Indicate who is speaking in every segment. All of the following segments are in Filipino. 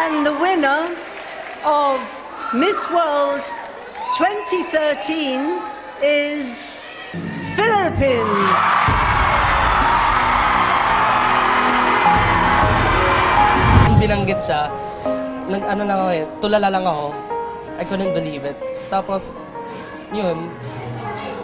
Speaker 1: And the winner of Miss World 2013 is Philippines.
Speaker 2: Binanggit siya, nag, ano lang ako eh, tulala lang ako. I couldn't believe it. Tapos, yun,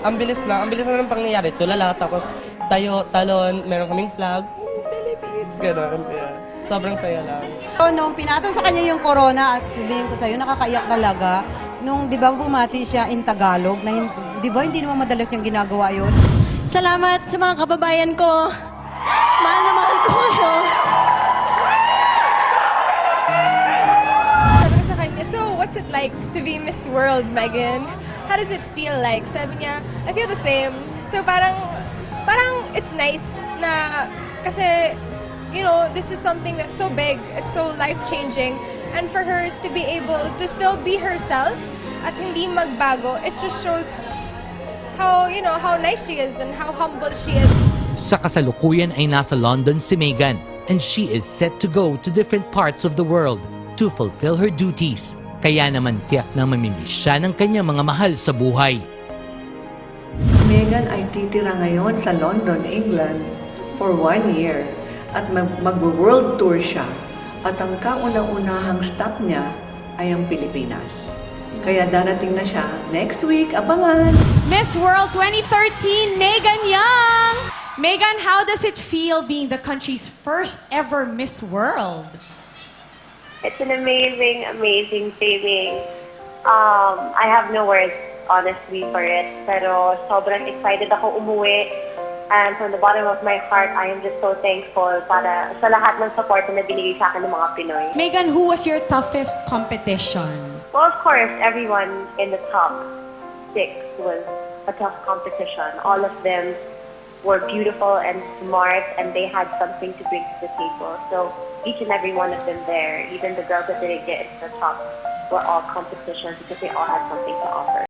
Speaker 2: ang bilis na, ang bilis na ng pangyayari. Tulala, tapos tayo, talon, meron kaming flag. Philippines, gano'n. Yeah. Sobrang saya lang.
Speaker 3: So, nung pinatong sa kanya yung corona at sabihin ko sa'yo, nakakaiyak talaga. Nung, di ba, bumati siya in Tagalog, na di ba, hindi naman madalas yung ginagawa yun.
Speaker 4: Salamat sa mga kababayan ko. Mahal na mahal ko kayo.
Speaker 5: Sabi ko sa kanya, so what's it like to be Miss World, Megan? How does it feel like? Sabi niya, I feel the same. So parang, parang it's nice na, kasi, you know, this is something that's so big, it's so life-changing. And for her to be able to still be herself at hindi magbago, it just shows how, you know, how nice she is and how humble she is.
Speaker 6: Sa kasalukuyan ay nasa London si Meghan and she is set to go to different parts of the world to fulfill her duties. Kaya naman tiyak na mamimiss siya ng kanyang mga mahal sa buhay.
Speaker 7: Meghan ay titira ngayon sa London, England for one year at mag- mag-world tour siya. At ang kauna-unahang stop niya ay ang Pilipinas. Kaya darating na siya next week, abangan!
Speaker 8: Miss World 2013, Megan Young! Megan, how does it feel being the country's first ever Miss World?
Speaker 9: It's an amazing, amazing feeling. Um, I have no words, honestly, for it. Pero sobrang excited ako umuwi. And from the bottom of my heart, I am just so thankful para sa lahat ng support na binigay sa akin ng mga Pinoy.
Speaker 8: Megan, who was your toughest competition?
Speaker 9: Well, of course, everyone in the top six was a tough competition. All of them were beautiful and smart, and they had something to bring to the table. So each and every one of them there, even the girls that didn't get into the top, were all competitions because they all had something to offer.